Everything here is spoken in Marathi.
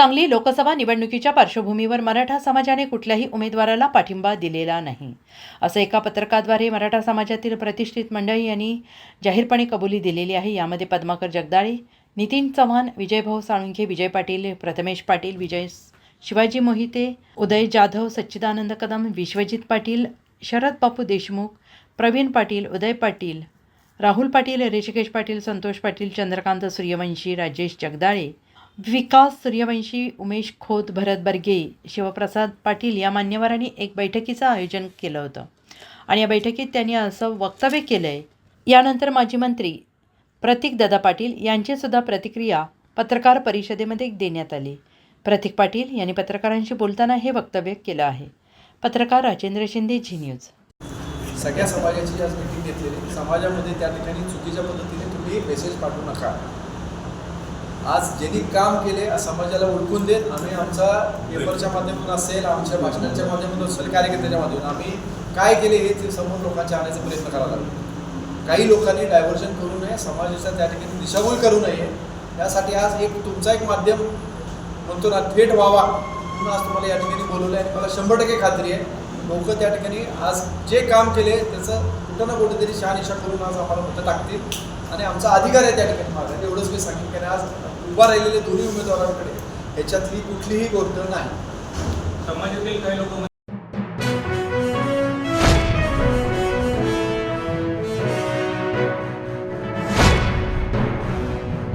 सांगली लोकसभा निवडणुकीच्या पार्श्वभूमीवर मराठा समाजाने कुठल्याही उमेदवाराला पाठिंबा दिलेला नाही. असं एका पत्रकाद्वारे मराठा समाजातील प्रतिष्ठित मंडळी यांनी जाहीरपणे कबुली दिलेली आहे. यामध्ये पद्माकर जगदाळे नितीन चव्हाण विजयभाऊ साळुंखे विजय पाटील प्रथमेश पाटील विजय शिवाजी मोहिते उदय जाधव सच्चिदानंद कदम विश्वजित पाटील शरद बापू देशमुख प्रवीण पाटील उदय पाटील राहुल पाटील ऋषिकेश पाटील संतोष पाटील चंद्रकांत सूर्यवंशी राजेश जगदाळे विकास सूर्यवंशी उमेश खोत भरत बर्गे शिवप्रसाद पाटील या मान्यवरांनी एक बैठकीचं आयोजन केलं होतं. आणि या बैठकीत त्यांनी असं वक्तव्य केलं आहे यानंतर माजी मंत्री प्रतीक दादा पाटील यांचीसुद्धा प्रतिक्रिया पत्रकार परिषदेमध्ये देण्यात आली. प्रतीक पाटील यांनी पत्रकारांशी बोलताना हे वक्तव्य केलं आहे. पत्रकार राजेंद्र शिंदे झी न्यूज. सगळ्या समाजाची आज मीटिंग घेतलेली समाजामध्ये त्या ठिकाणी चुकीच्या पद्धतीने तुम्ही मेसेज पाठवू नका. आज ज्यांनी काम केले समाजाला ओळखून देत आम्ही आमचा पेपरच्या माध्यमातून असेल आमच्या भाषणांच्या माध्यमातून असेल कार्यकर्त्याच्या माध्यमातून आम्ही काय केले हे ते समोर लोकांच्या आणायचा प्रयत्न करावा लागतो. काही लोकांनी डायव्हर्जन करू नये समाजाच्या त्या ठिकाणी दिशाभूल करू नये. यासाठी आज एक तुमचा एक माध्यम म्हणतो ना थेट व्हावा. म्हणून आज तुम्हाला या ठिकाणी बोलवलं आहे आणि मला शंभर टक्के खात्री आहे. लोक त्या ठिकाणी आज जे काम केले त्याचं कुठं ना कुठेतरी शहानिशा करून आज आम्हाला मतं टाकतील. आणि आमचा अधिकार आहे त्या ठिकाणी माझा एवढंच मी सांगेन कारण आज उभा राहिलेले दोन्ही उमेदवारांकडे. ह्याच्यातली कुठलीही गोष्ट नाही. समाजातील काही लोक